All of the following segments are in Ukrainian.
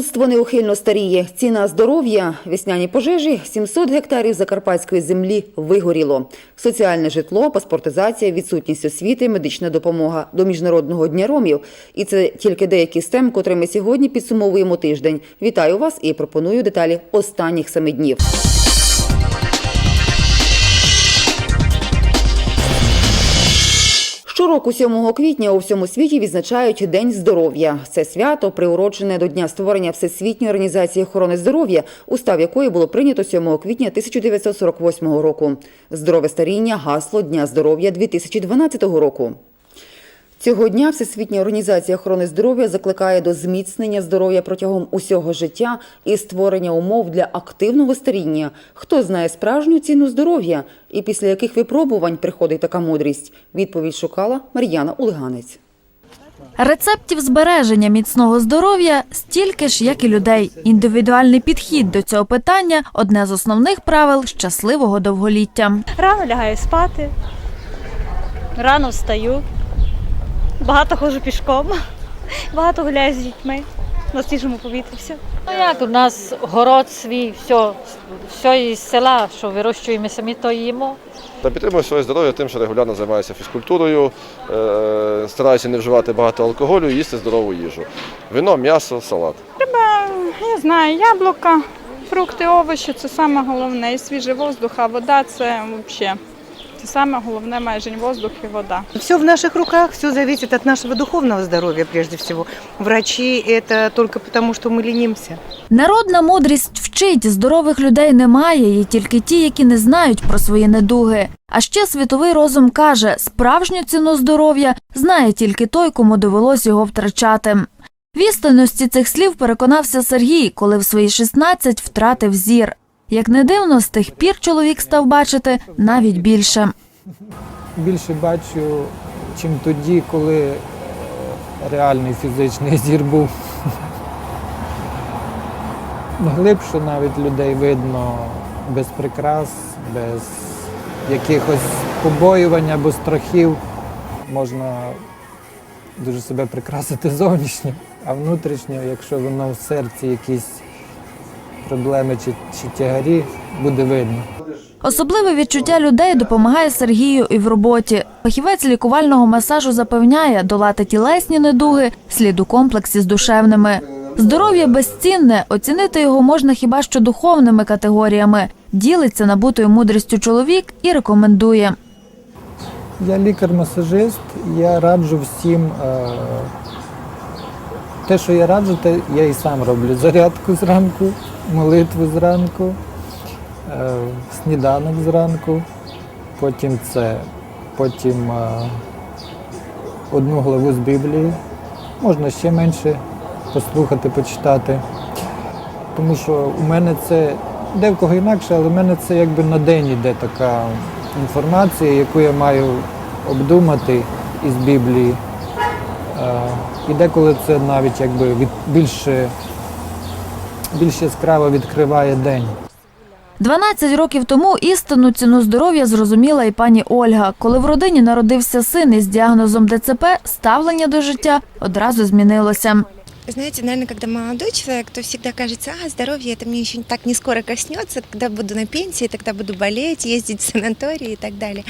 Людство неухильно старіє. Ціна здоров'я, весняні пожежі, 700 гектарів закарпатської землі вигоріло. Соціальне житло, паспортизація, відсутність освіти, медична допомога до Міжнародного дня ромів. І це тільки деякі з тем, котрими сьогодні підсумовуємо тиждень. Вітаю вас і пропоную деталі останніх семи днів. Щороку 7 квітня у всьому світі відзначають День здоров'я. Це свято приурочене до дня створення Всесвітньої організації охорони здоров'я, устав якої було прийнято 7 квітня 1948 року. Здорове старіння гасло Дня здоров'я 2012 року. Цього дня Всесвітня організація охорони здоров'я закликає до зміцнення здоров'я протягом усього життя і створення умов для активного старіння. Хто знає справжню ціну здоров'я і після яких випробувань приходить така мудрість? Відповідь шукала Мар'яна Улганець. Рецептів збереження міцного здоров'я стільки ж, як і людей. Індивідуальний підхід до цього питання одне з основних правил щасливого довголіття. Рано лягаю спати, рано встаю, багато ходжу пішком, багато гуляю з дітьми на свіжому повітрі. Все. Ну як у нас город свій, все, все із села, що вирощуємо самі, то їмо. Та підтримую своє здоров'я тим, що регулярно займаюся фізкультурою, е, стараюся не вживати багато алкоголю і їсти здорову їжу. Вино, м'ясо, салат. Треба, Я знаю, яблука, фрукти, овочі це саме головне. І свіжий воздух, а вода це взагалі. Це саме головне майже воздух і вода. Все в наших руках, все зависит от нашего духовного здоровья прежде всего. Врачи это только потому, что мы ленимся. Народна мудрість вчить здорових людей немає, є тільки ті, які не знають про свої недуги. А ще світовий розум каже, справжню ціну здоров'я знає тільки той, кому довелось його втрачати. В істинності цих слів переконався Сергій, коли в свої 16 втратив зір. Як не дивно, з тих пір чоловік став бачити навіть більше. більше бачу, чим тоді, коли е, реальний фізичний зір був. Глибше навіть людей видно без прикрас, без якихось побоювань або страхів. Можна дуже себе прикрасити зовнішньо, а внутрішньо, якщо воно в серці якісь проблеми чи, чи тягарі, буде видно. Особливе відчуття людей допомагає Сергію і в роботі. Фахівець лікувального масажу запевняє, долати тілесні недуги слід у комплексі з душевними. Здоров'я безцінне, оцінити його можна хіба що духовними категоріями. Ділиться набутою мудрістю чоловік і рекомендує. Я лікар-масажист, я раджу всім. Те, що я раджу, те я і сам роблю. Зарядку зранку, молитву зранку, е, сніданок зранку, потім це, потім е, одну главу з Біблії. Можна ще менше послухати, почитати. Тому що у мене це де в кого інакше, але в мене це якби на день іде така інформація, яку я маю обдумати із Біблії. Е, І деколи це навіть якби від більше, більш яскраво відкриває день. 12 років тому істинну ціну здоров'я зрозуміла і пані Ольга. Коли в родині народився син із діагнозом ДЦП, ставлення до життя одразу змінилося. Знаете, наверное, когда молодой человек, то всегда кажется, а, здоровье это мне еще так не скоро коснется, когда буду на пенсии, тогда буду болеть, ездить в санатории и так далее.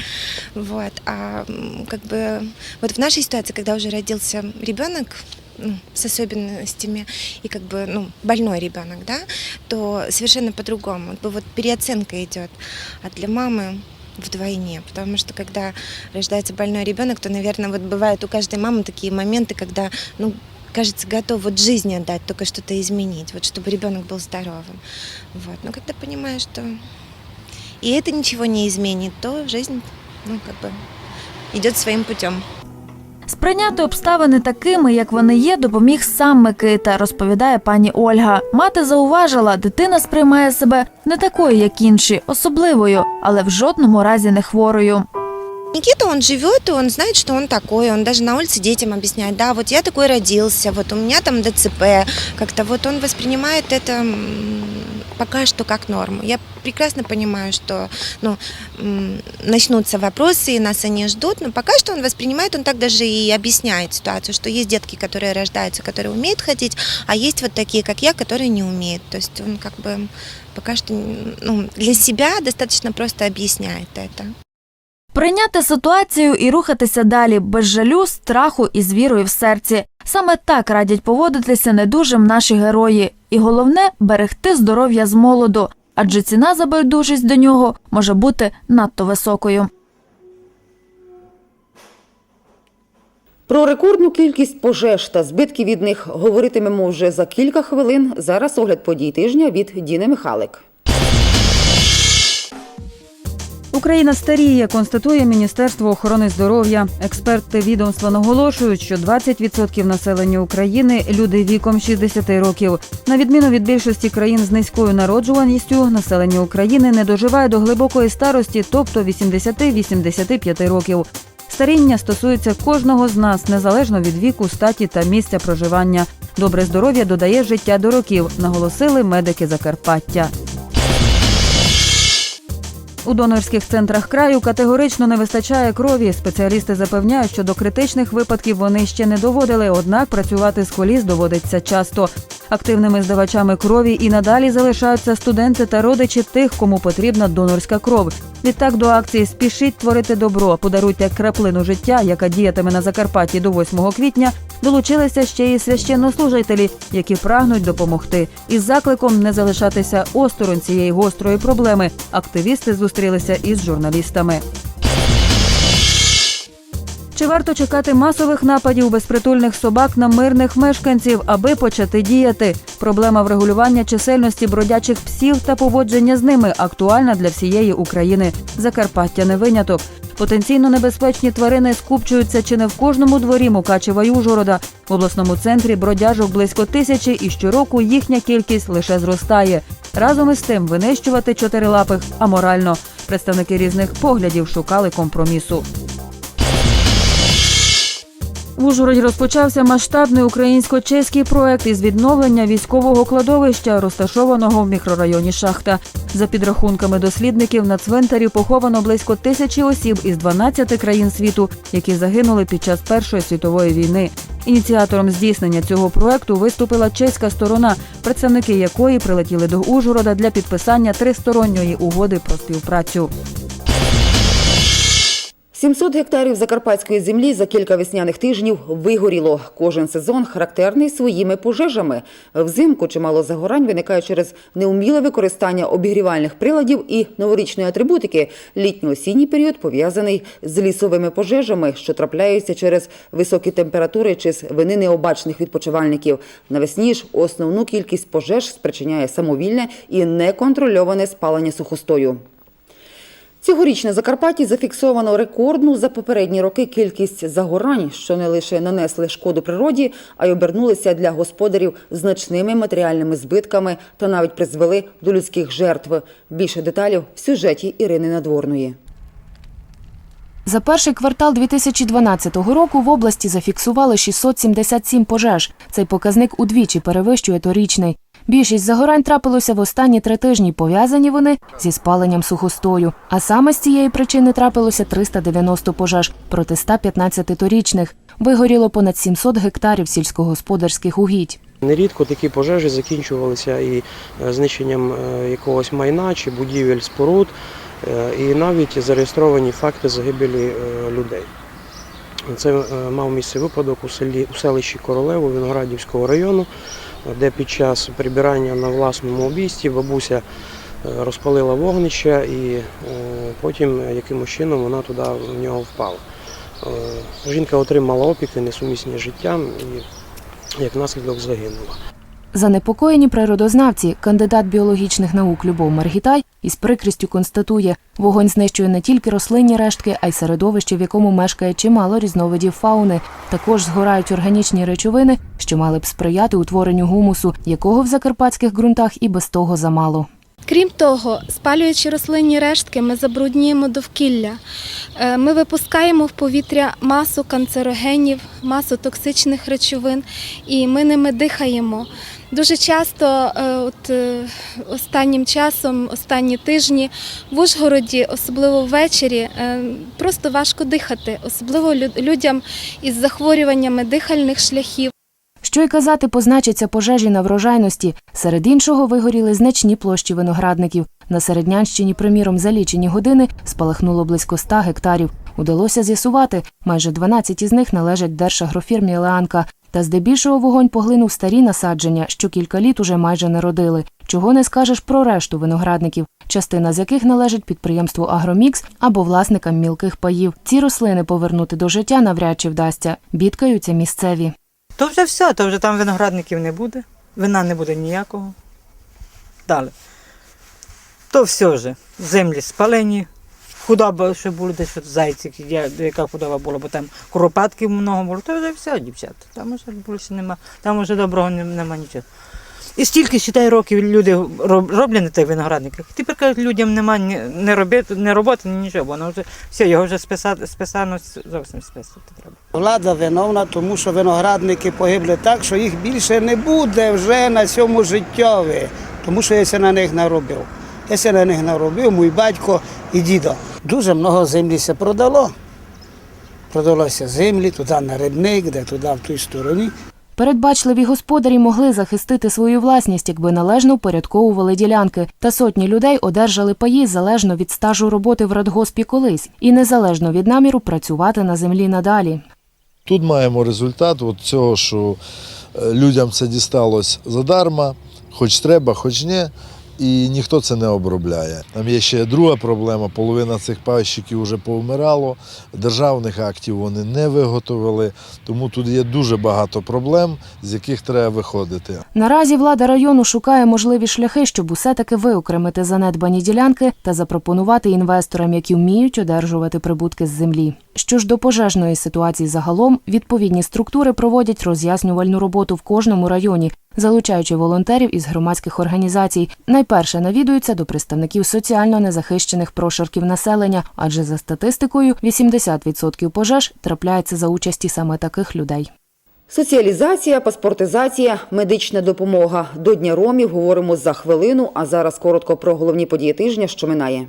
Вот. А как бы вот в нашей ситуации, когда уже родился ребенок, ну, с особенностями и как бы ну, больной ребенок, да, то совершенно по-другому. Вот переоценка идет. А для мамы вдвойне, потому что когда рождается больной ребенок, то, наверное, вот бывают у каждой мамы такие моменты, когда, ну, кажется, готов вот жизнь отдать, только что-то изменить, вот чтобы ребенок был здоровым. Вот. Но когда понимаешь, что и это ничего не изменит, то жизнь, ну, как бы идет своим путем. Сприйняти обставини такими, як вони є, допоміг сам Микита, розповідає пані Ольга. Мати зауважила, дитина сприймає себе не такою, як інші, особливою, але в жодному разі не хворою. Никита, он живет, и он знает, что он такой. Он даже на улице детям объясняет, да, вот я такой родился, вот у меня там ДЦП. Как-то вот он воспринимает это пока что как норму. Я прекрасно понимаю, что ну, начнутся вопросы, и нас они ждут, но пока что он воспринимает, он так даже и объясняет ситуацию, что есть детки, которые рождаются, которые умеют ходить, а есть вот такие, как я, которые не умеют. То есть он как бы пока что ну, для себя достаточно просто объясняет это. Прийняти ситуацію і рухатися далі без жалю, страху і з вірою в серці. Саме так радять поводитися недужим наші герої. І головне берегти здоров'я з молоду, адже ціна за байдужість до нього може бути надто високою. Про рекордну кількість пожеж та збитків від них говоритимемо вже за кілька хвилин. Зараз огляд подій тижня від Діни Михалик. Україна старіє, констатує Міністерство охорони здоров'я. Експерти відомства наголошують, що 20% населення України люди віком 60 років. На відміну від більшості країн з низькою народжуваністю, населення України не доживає до глибокої старості, тобто 80-85 років. Старіння стосується кожного з нас, незалежно від віку, статі та місця проживання. Добре здоров'я додає життя до років, наголосили медики Закарпаття. У донорських центрах краю категорично не вистачає крові. Спеціалісти запевняють, що до критичних випадків вони ще не доводили, однак працювати з коліс доводиться часто. Активними здавачами крові і надалі залишаються студенти та родичі тих, кому потрібна донорська кров. Відтак до акції Спішіть творити добро, подаруйте краплину життя, яка діятиме на Закарпатті до 8 квітня. Долучилися ще й священнослужителі, які прагнуть допомогти. Із закликом не залишатися осторонь цієї гострої проблеми. Активісти зустрілися із журналістами. Чи варто чекати масових нападів безпритульних собак на мирних мешканців, аби почати діяти? Проблема врегулювання чисельності бродячих псів та поводження з ними актуальна для всієї України. Закарпаття не виняток. Потенційно небезпечні тварини скупчуються чи не в кожному дворі Мукачева й. В обласному центрі бродяжок близько тисячі, і щороку їхня кількість лише зростає. Разом із тим винищувати чотирилапих аморально. Представники різних поглядів шукали компромісу. Ужгороді розпочався масштабний українсько-чеський проект із відновлення військового кладовища, розташованого в мікрорайоні Шахта. За підрахунками дослідників, на цвинтарі поховано близько тисячі осіб із 12 країн світу, які загинули під час Першої світової війни. Ініціатором здійснення цього проекту виступила чеська сторона, представники якої прилетіли до Ужгорода для підписання тристоронньої угоди про співпрацю. 700 гектарів закарпатської землі за кілька весняних тижнів вигоріло. Кожен сезон характерний своїми пожежами. Взимку чимало загорань виникає через неуміле використання обігрівальних приладів і новорічної атрибутики. Літньо-осінній період пов'язаний з лісовими пожежами, що трапляються через високі температури чи з вини необачних відпочивальників. Навесні ж основну кількість пожеж спричиняє самовільне і неконтрольоване спалення сухостою. Цьогоріч на Закарпатті зафіксовано рекордну за попередні роки кількість загорань, що не лише нанесли шкоду природі, а й обернулися для господарів значними матеріальними збитками та навіть призвели до людських жертв. Більше деталів в сюжеті Ірини Надворної. За перший квартал 2012 року в області зафіксували 677 пожеж. Цей показник удвічі перевищує торічний. Більшість загорань трапилося в останні три тижні. Пов'язані вони зі спаленням сухостою. А саме з цієї причини трапилося 390 пожеж проти 115 торічних. Вигоріло понад 700 гектарів сільськогосподарських угідь. Нерідко такі пожежі закінчувалися і е, знищенням е, якогось майна чи будівель споруд, е, і навіть зареєстровані факти загибелі людей. Це е, мав місце випадок у селі у селищі Королево Виноградівського району, де під час прибирання на власному обійсті бабуся е, розпалила вогнище і е, потім якимось чином вона туди в нього впала. Жінка отримала опіки, несумісні з життям і як наслідок загинула. Занепокоєні природознавці, кандидат біологічних наук Любов Маргітай із прикрістю констатує, вогонь знищує не тільки рослинні рештки, а й середовище, в якому мешкає чимало різновидів фауни. Також згорають органічні речовини, що мали б сприяти утворенню гумусу, якого в закарпатських ґрунтах і без того замало. Крім того, спалюючи рослинні рештки, ми забруднюємо довкілля. Е, Ми випускаємо в повітря масу канцерогенів, масу токсичних речовин, і ми ними дихаємо. Дуже часто, е, от е, останнім часом, останні тижні в Ужгороді, особливо ввечері, е, просто важко дихати, особливо лю- людям із захворюваннями дихальних шляхів. Що й казати, позначаться пожежі на врожайності. Серед іншого вигоріли значні площі виноградників. На Середнянщині, приміром, за лічені години спалахнуло близько 100 гектарів. Удалося з'ясувати, майже 12 із них належать держагрофірмі Леанка. Та здебільшого вогонь поглинув старі насадження, що кілька літ уже майже не родили. Чого не скажеш про решту виноградників, частина з яких належить підприємству Агромікс або власникам мілких паїв. Ці рослини повернути до життя навряд чи вдасться. Бідкаються місцеві. То вже все, то вже там виноградників не буде, вина не буде ніякого. Далі. То все вже. Землі спалені. Худоба ще були десь от зайці, яка худоба була, бо там куропатків много було, то вже все, дівчата. Там вже більше нема, там вже доброго не- нема нічого. І стільки считай, років люди роблять на тих виноградниках. Тепер кажуть, людям нема не, робити, не роботи, ні нічого, воно вже все, його вже списати, списано зовсім списати треба. Влада виновна, тому що виноградники погибли так, що їх більше не буде вже на цьому життєві, тому що я на них наробив. Я це на них наробив, мій батько і дідо. Дуже много землі се продало. Продалося землі туди на рибник, де туди, в тій стороні. Передбачливі господарі могли захистити свою власність, якби належно упорядковували ділянки, та сотні людей одержали паї залежно від стажу роботи в радгоспі колись і незалежно від наміру працювати на землі надалі. Тут маємо результат от цього, що е, людям це дісталось задарма, хоч треба, хоч ні, і ніхто це не обробляє. Там є ще друга проблема: половина цих пайщиків вже повмирало, державних актів вони не виготовили, тому тут є дуже багато проблем, з яких треба виходити. Наразі влада району шукає можливі шляхи, щоб усе таки виокремити занедбані ділянки та запропонувати інвесторам, які вміють одержувати прибутки з землі. Що ж до пожежної ситуації загалом, відповідні структури проводять роз'яснювальну роботу в кожному районі, залучаючи волонтерів із громадських організацій. Найперше навідуються до представників соціально незахищених прошарків населення, адже за статистикою 80% пожеж трапляється за участі саме таких людей. Соціалізація, паспортизація, медична допомога. До Дня Ромів говоримо за хвилину, а зараз коротко про головні події тижня, що минає.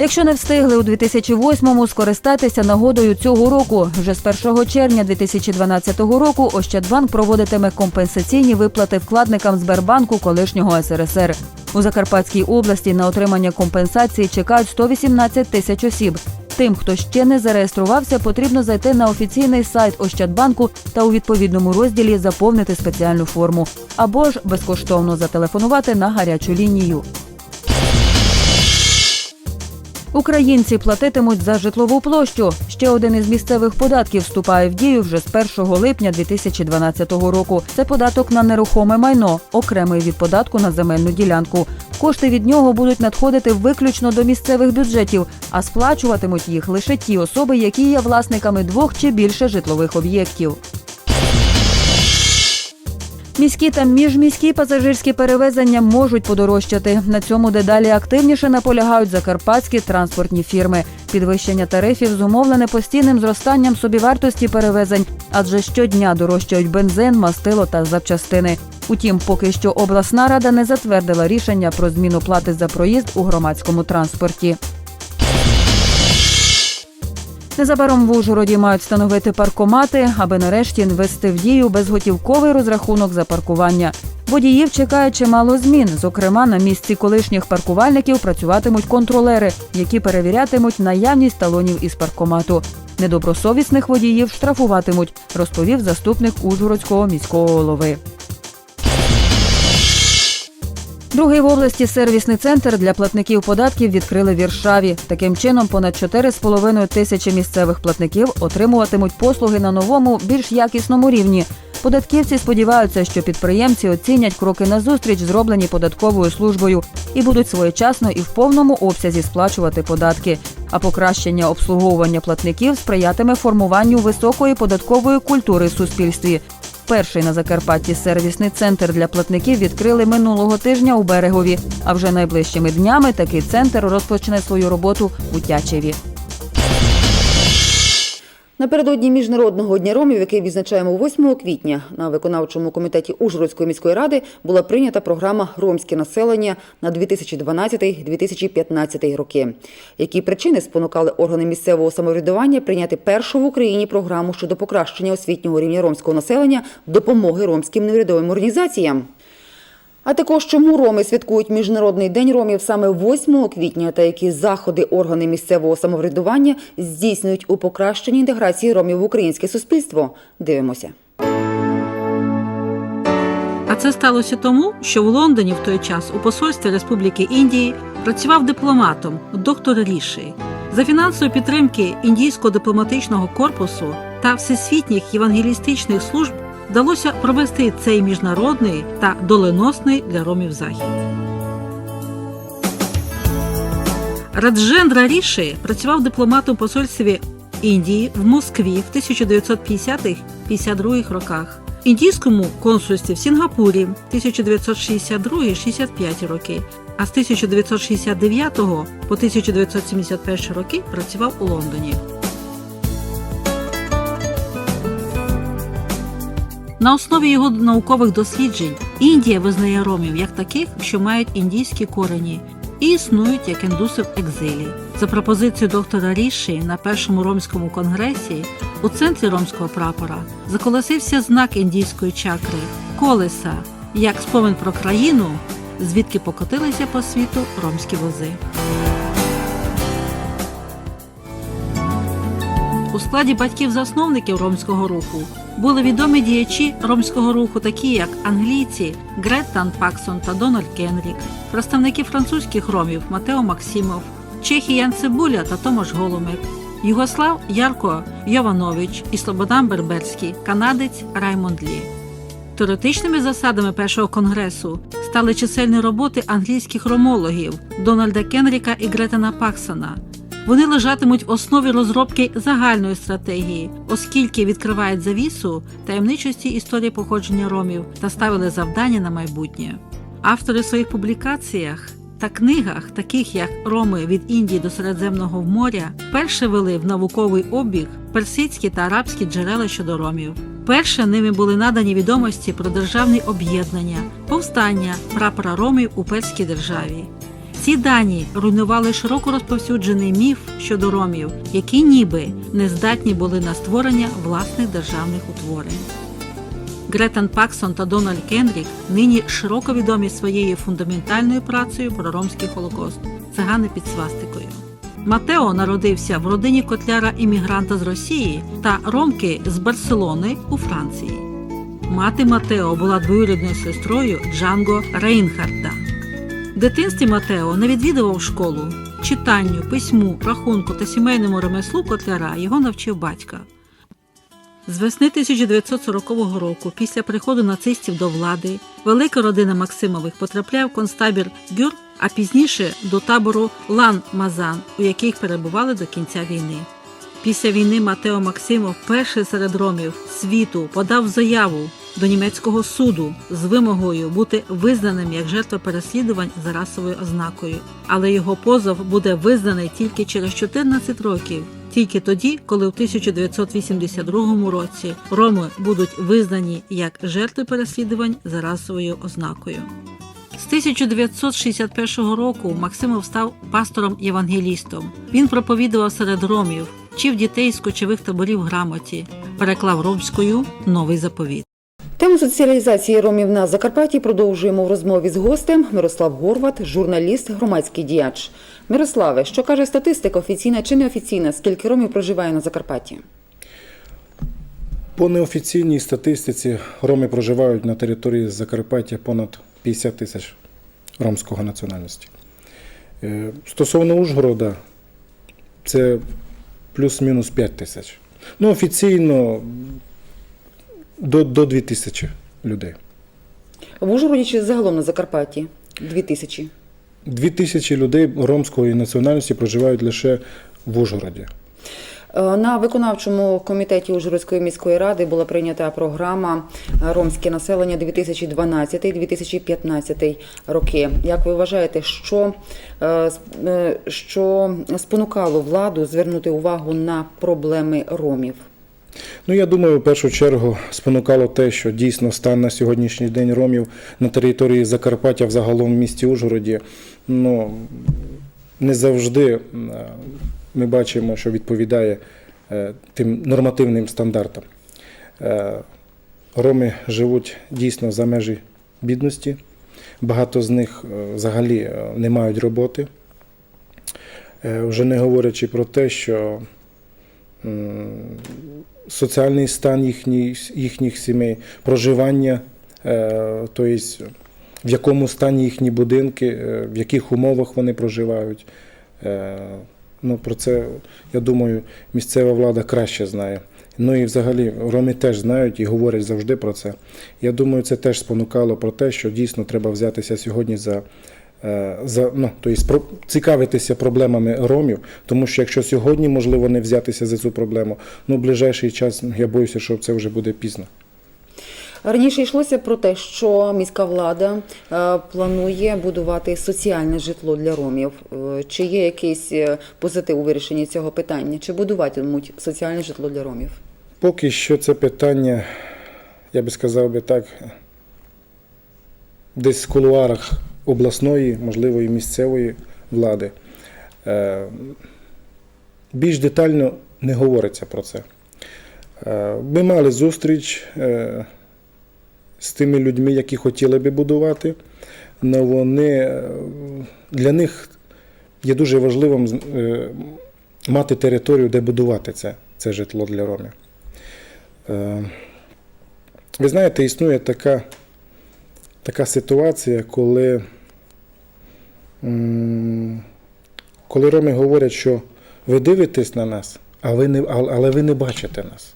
Якщо не встигли у 2008-му, скористайтеся нагодою цього року. Вже з 1 червня 2012 року Ощадбанк проводитиме компенсаційні виплати вкладникам Сбербанку колишнього СРСР. У Закарпатській області на отримання компенсації чекають 118 тисяч осіб. Тим, хто ще не зареєструвався, потрібно зайти на офіційний сайт Ощадбанку та у відповідному розділі заповнити спеціальну форму або ж безкоштовно зателефонувати на гарячу лінію. Українці платитимуть за житлову площу. Ще один із місцевих податків вступає в дію вже з 1 липня 2012 року. Це податок на нерухоме майно, окремий від податку на земельну ділянку. Кошти від нього будуть надходити виключно до місцевих бюджетів, а сплачуватимуть їх лише ті особи, які є власниками двох чи більше житлових об'єктів. Міські та міжміські пасажирські перевезення можуть подорожчати. На цьому дедалі активніше наполягають закарпатські транспортні фірми. Підвищення тарифів зумовлене постійним зростанням собівартості перевезень, адже щодня дорожчають бензин, мастило та запчастини. Утім, поки що обласна рада не затвердила рішення про зміну плати за проїзд у громадському транспорті. Незабаром в Ужгороді мають встановити паркомати, аби нарешті ввести в дію безготівковий розрахунок за паркування. Водіїв чекає чимало змін. Зокрема, на місці колишніх паркувальників працюватимуть контролери, які перевірятимуть наявність талонів із паркомату. Недобросовісних водіїв штрафуватимуть, розповів заступник Ужгородського міського голови. Другий в області сервісний центр для платників податків відкрили в Віршаві. Таким чином, понад 4,5 тисячі місцевих платників отримуватимуть послуги на новому, більш якісному рівні. Податківці сподіваються, що підприємці оцінять кроки назустріч, зроблені податковою службою, і будуть своєчасно і в повному обсязі сплачувати податки. А покращення обслуговування платників сприятиме формуванню високої податкової культури в суспільстві. Перший на Закарпатті сервісний центр для платників відкрили минулого тижня у берегові. А вже найближчими днями такий центр розпочне свою роботу у Тячеві. Напередодні міжнародного дня ромів, який відзначаємо 8 квітня, на виконавчому комітеті Ужгородської міської ради була прийнята програма Ромське населення на 2012-2015 роки. Які причини спонукали органи місцевого самоврядування прийняти першу в Україні програму щодо покращення освітнього рівня ромського населення, допомоги ромським неурядовим організаціям? А також чому роми святкують Міжнародний день ромів саме 8 квітня та які заходи органи місцевого самоврядування здійснюють у покращенні інтеграції ромів в українське суспільство? Дивимося. А це сталося тому, що в Лондоні в той час у посольстві Республіки Індії працював дипломатом доктор Ріші. За фінансової підтримки індійського дипломатичного корпусу та всесвітніх євангелістичних служб вдалося провести цей міжнародний та доленосний для ромів захід. Раджендра Ріші працював дипломатом посольстві Індії в Москві в 1950-52 роках, індійському консульстві в Сінгапурі 1962-65 роки, а з 1969 по 1971 роки працював у Лондоні. На основі його наукових досліджень Індія визнає ромів як таких, що мають індійські корені і існують як індуси в екзилі. За пропозицією доктора Ріші на першому ромському конгресі у центрі ромського прапора заколосився знак індійської чакри колеса, як спомин про країну, звідки покотилися по світу ромські вози. У складі батьків-засновників ромського руху були відомі діячі ромського руху, такі як англійці Греттан Паксон та Дональд Кенрік, представники французьких ромів Матео Максимов, чехи Ян Цибуля та Томаш Голумек, Югослав Ярко Йованович і Слободан Берберський, канадець Раймонд Лі. Теоретичними засадами першого конгресу стали чисельні роботи англійських ромологів Дональда Кенріка і Гретена Паксона. Вони лежатимуть в основі розробки загальної стратегії, оскільки відкривають завісу таємничості історії походження ромів та ставили завдання на майбутнє. Автори в своїх публікаціях та книгах, таких як Роми від Індії до Середземного моря, перше вели в науковий обіг персидські та арабські джерела щодо ромів. Перше ними були надані відомості про державні об'єднання, повстання прапора ромів у перській державі. Ці дані руйнували широко розповсюджений міф щодо ромів, які ніби не здатні були на створення власних державних утворень. Гретен Паксон та Дональд Кенрік нині широко відомі своєю фундаментальною працею про ромський холокост цигани під свастикою. Матео народився в родині котляра іммігранта з Росії та ромки з Барселони у Франції. Мати Матео була двоюрідною сестрою Джанго Рейнхарда. Дитинстві Матео не відвідував школу. Читанню, письму, рахунку та сімейному ремеслу котляра його навчив батька. З весни 1940 року, після приходу нацистів до влади, велика родина Максимових потрапляє в концтабір Гюр, а пізніше до табору Лан Мазан, у яких перебували до кінця війни. Після війни Матео Максимов, перший серед ромів світу, подав заяву до німецького суду з вимогою бути визнаним як жертва переслідувань за расовою ознакою. Але його позов буде визнаний тільки через 14 років. Тільки тоді, коли в 1982 році роми будуть визнані як жертви переслідувань за расовою ознакою. З 1961 року Максимов став пастором-євангелістом. Він проповідував серед ромів, вчив дітей з кочових таборів грамоті, переклав ромською новий заповіт. Тему соціалізації ромів на Закарпатті продовжуємо в розмові з гостем Мирослав Горват, журналіст, громадський діяч. Мирославе, що каже статистика, офіційна чи неофіційна? Скільки ромів проживає на Закарпатті? По неофіційній статистиці роми проживають на території Закарпаття понад 50 тисяч ромського національності. Е, Стосовно Ужгорода, це плюс-мінус 5 тисяч. Ну, офіційно до, до 2 тисячі людей. В Ужгороді чи загалом на Закарпатті? Дві тисячі. Дві тисячі людей ромської національності проживають лише в Ужгороді. Е, На виконавчому комітеті Ужгородської міської ради була прийнята програма Ромське населення 2012-2015 роки. Як ви вважаєте, що, е, е, що спонукало владу звернути увагу на проблеми ромів? Ну, я думаю, в першу чергу спонукало те, що дійсно стан на сьогоднішній день ромів на території Закарпаття, взагалом в місті Ужгороді, ну, не завжди е, ми бачимо, що відповідає е, тим нормативним стандартам. Е, Роми живуть дійсно за межі бідності. Багато з них взагалі не мають роботи. Вже не говорячи про те, що соціальний стан їхній, їхніх сімей, проживання, е, тобто в якому стані їхні будинки, е, в яких умовах вони проживають. Е, Ну, про це, я думаю, місцева влада краще знає. Ну і взагалі роми теж знають і говорять завжди про це. Я думаю, це теж спонукало про те, що дійсно треба взятися сьогодні за. Е, За, ну, тобто, цікавитися проблемами ромів, тому що якщо сьогодні можливо не взятися за цю проблему, ну в ближайший час я боюся, що це вже буде пізно. Раніше йшлося про те, що міська влада е, планує будувати соціальне житло для ромів. Е, Чи є якийсь позитив у вирішенні цього питання? Чи будуватимуть соціальне житло для ромів? Поки що це питання, я би сказав би так, десь в кулуарах обласної, можливо, і місцевої влади. Е, Більш детально не говориться про це. Е, Ми мали зустріч е, з тими людьми, які хотіли би будувати, але вони для них є дуже важливим мати територію, де будувати це, це житло для ромів. Ви знаєте, існує така, така ситуація, коли, коли роми говорять, що ви дивитесь на нас, а ви не, але ви не бачите нас.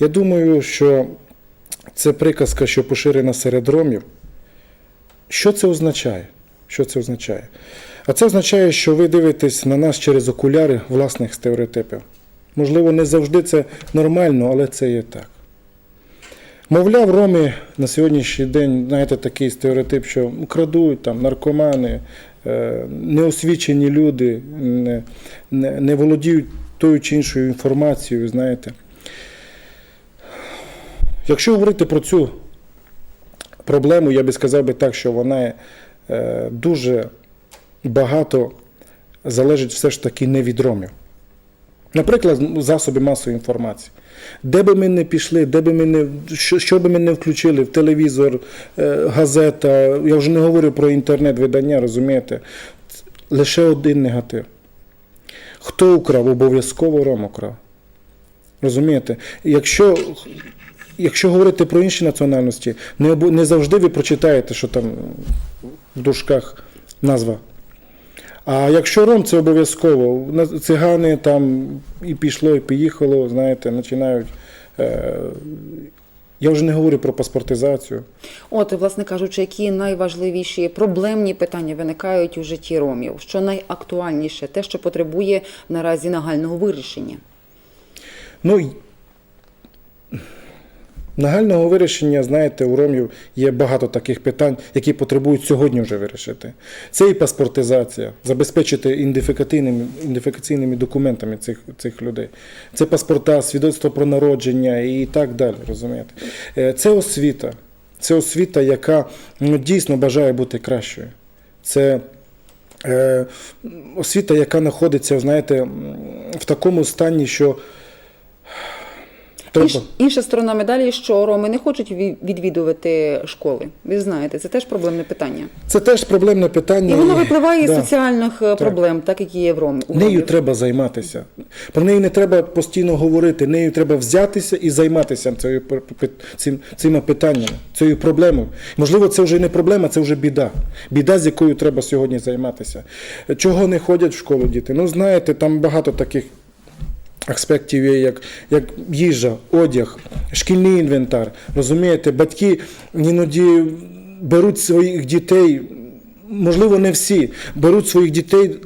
Я думаю, що це приказка, що поширена серед ромів. Що це означає? Що це означає? А це означає, що ви дивитесь на нас через окуляри власних стереотипів. Можливо, не завжди це нормально, але це є так. Мовляв, роми на сьогоднішній день, знаєте, такий стереотип, що крадуть, там, наркомани, е, неосвічені люди, не, володіють тою чи іншою інформацією, знаєте. Якщо говорити про цю проблему, я би сказав би так, що вона е, дуже багато залежить все ж таки не від ромів. Наприклад, засоби масової інформації. Де би ми не пішли, де би ми не, що, що би ми не включили, в телевізор, е, газета, я вже не говорю про інтернет-видання, розумієте, лише один негатив. Хто украв, обов'язково Ром украв. Розумієте? Якщо, якщо говорити про інші національності, не, не завжди ви прочитаєте, що там в дужках назва а якщо ром, це обов'язково. Цигани там і пішло, і поїхало, знаєте, починають. Е, я вже не говорю про паспортизацію. От, власне кажучи, які найважливіші проблемні питання виникають у житті ромів? Що найактуальніше, те, що потребує наразі нагального вирішення? Ну, нагального вирішення, знаєте, у ромів є багато таких питань, які потребують сьогодні вже вирішити. Це і паспортизація, забезпечити ідентифікаційними, ідентифікаційними документами цих, цих людей. Це паспорта, свідоцтво про народження і так далі. розумієте. Е, Це освіта. Це освіта, яка ну, дійсно бажає бути кращою. Це е, освіта, яка знаходиться, знаєте, в такому стані, що Інш, інша сторона медалі, що роми не хочуть відвідувати школи. Ви знаєте, це теж проблемне питання. Це теж проблемне питання. І воно випливає Да. соціальних е, проблем, так як є в ром. у Нею треба займатися. Про неї не треба постійно говорити. Нею треба взятися і займатися цією цим, цими питаннями, цією проблемою. Можливо, це вже не проблема, це вже біда. Біда, з якою треба сьогодні займатися. Чого не ходять в школу діти? Ну, знаєте, там багато таких. Аспектів є, як, як їжа, одяг, шкільний інвентар. Розумієте, батьки іноді беруть своїх дітей, можливо, не всі, беруть своїх дітей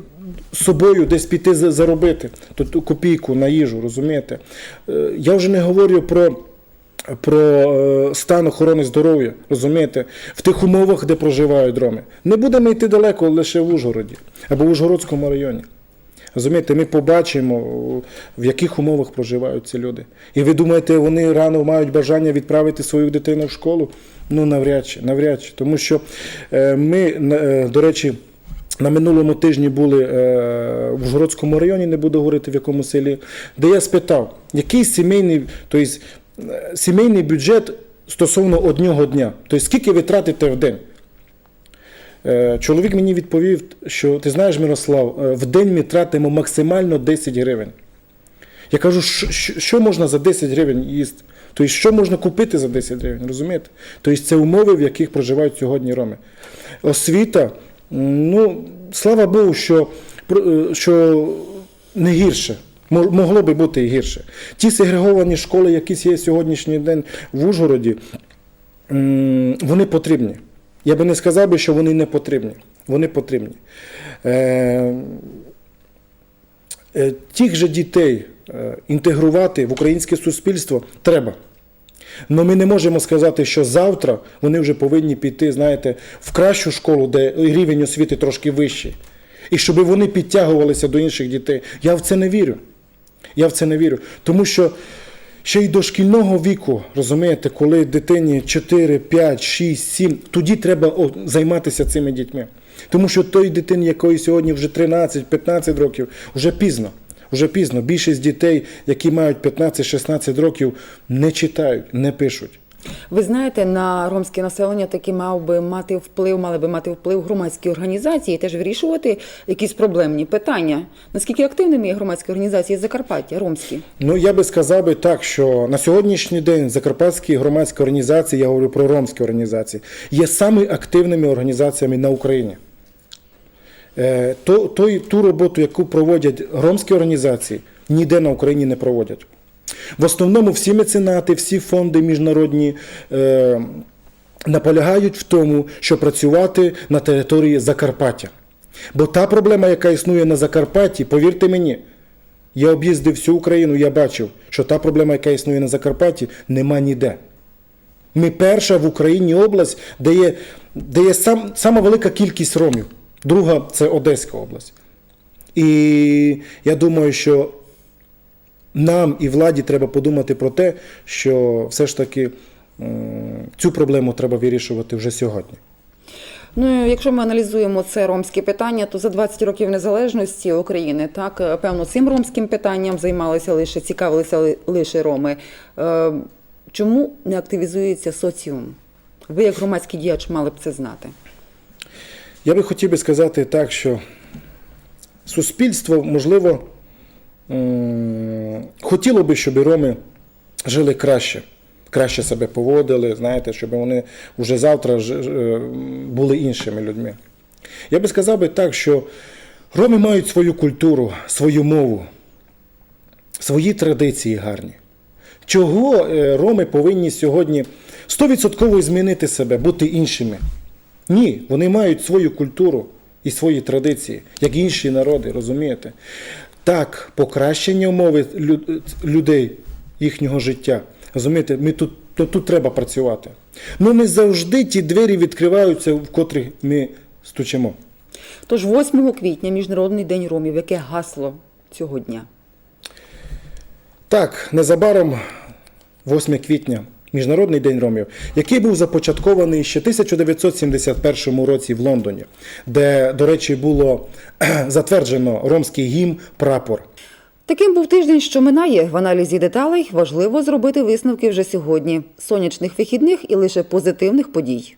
собою десь піти заробити ту, ту копійку на їжу, розумієте? Е, Я вже не говорю про. Про е, стан охорони здоров'я, розумієте, в тих умовах, де проживають роми. Не будемо йти далеко лише в Ужгороді або в Ужгородському районі. Розумієте, ми побачимо, в яких умовах проживають ці люди. І ви думаєте, вони рано мають бажання відправити свою дитину в школу? Ну, навряд чи, навряд чи. Тому що е, ми, е, до речі, на минулому тижні були е, в Ужгородському районі, не буду говорити в якому селі, де я спитав, який сімейний, тобто, сімейний бюджет стосовно одного дня. Тобто, скільки ви тратите в день? Е, Чоловік мені відповів, що ти знаєш, Мирослав, е, в день ми тратимо максимально 10 гривень. Я кажу, що, можна за 10 гривень їсти? Тобто, що можна купити за 10 гривень, розумієте? Тобто це умови, в яких проживають сьогодні роми. Освіта, ну, слава Богу, що, е, що не гірше. Могло би бути і гірше. Ті сегреговані школи, які є сьогоднішній день в Ужгороді, вони потрібні. Я би не сказав би, що вони не потрібні. Вони потрібні. Е, е, тих же дітей е, інтегрувати в українське суспільство треба. Але ми не можемо сказати, що завтра вони вже повинні піти, знаєте, в кращу школу, де рівень освіти трошки вищий. І щоб вони підтягувалися до інших дітей. Я в це не вірю. Я в це не вірю. Тому що ще й до шкільного віку, розумієте, коли дитині 4, 5, 6, 7, тоді треба займатися цими дітьми. Тому що той дитині, якої сьогодні вже 13-15 років, вже пізно. Вже пізно. Більшість дітей, які мають 15-16 років, не читають, не пишуть. Ви знаєте, на ромське населення таки мав би мати вплив, мали би мати вплив громадські організації, теж вирішувати якісь проблемні питання. Наскільки активними є громадські організації Закарпаття, ромські? Ну, я би сказав би так, що на сьогоднішній день закарпатські громадські організації, я говорю про ромські організації, є самими активними організаціями на Україні. Е, То, той, ту роботу, яку проводять ромські організації, ніде на Україні не проводять. В основному всі меценати, всі фонди міжнародні е, наполягають в тому, щоб працювати на території Закарпаття. Бо та проблема, яка існує на Закарпатті, повірте мені, я об'їздив всю Україну, я бачив, що та проблема, яка існує на Закарпатті, нема ніде. Ми перша в Україні область, де є, де є сам, сама велика кількість ромів. Друга це Одеська область. І я думаю, що нам і владі треба подумати про те, що все ж таки цю проблему треба вирішувати вже сьогодні. Ну, якщо ми аналізуємо це ромське питання, то за 20 років незалежності України, так, е, певно, цим ромським питанням займалися лише, цікавилися лише роми. Е, Чому не активізується соціум? Ви, як громадський діяч, мали б це знати. Я би хотів би сказати так, що суспільство, можливо, хотіло би, щоб роми жили краще, краще себе поводили, знаєте, щоб вони вже завтра е, були іншими людьми. Я би сказав би так, що роми мають свою культуру, свою мову, свої традиції гарні. Чого е, роми повинні сьогодні 100% змінити себе, бути іншими? Ні, вони мають свою культуру і свої традиції, як інші народи, розумієте? Так, покращення умови людей, їхнього життя. Розумієте, ми тут, то, тут треба працювати. Ну не завжди ті двері відкриваються, в котрих ми стучимо. Тож 8 квітня Міжнародний день ромів. Яке гасло цього дня? Так, незабаром 8 квітня, Міжнародний день ромів, який був започаткований ще в 1971 році в Лондоні, де, до речі, було затверджено ромський гімн прапор. Таким був тиждень, що минає. В аналізі деталей важливо зробити висновки вже сьогодні. Сонячних вихідних і лише позитивних подій.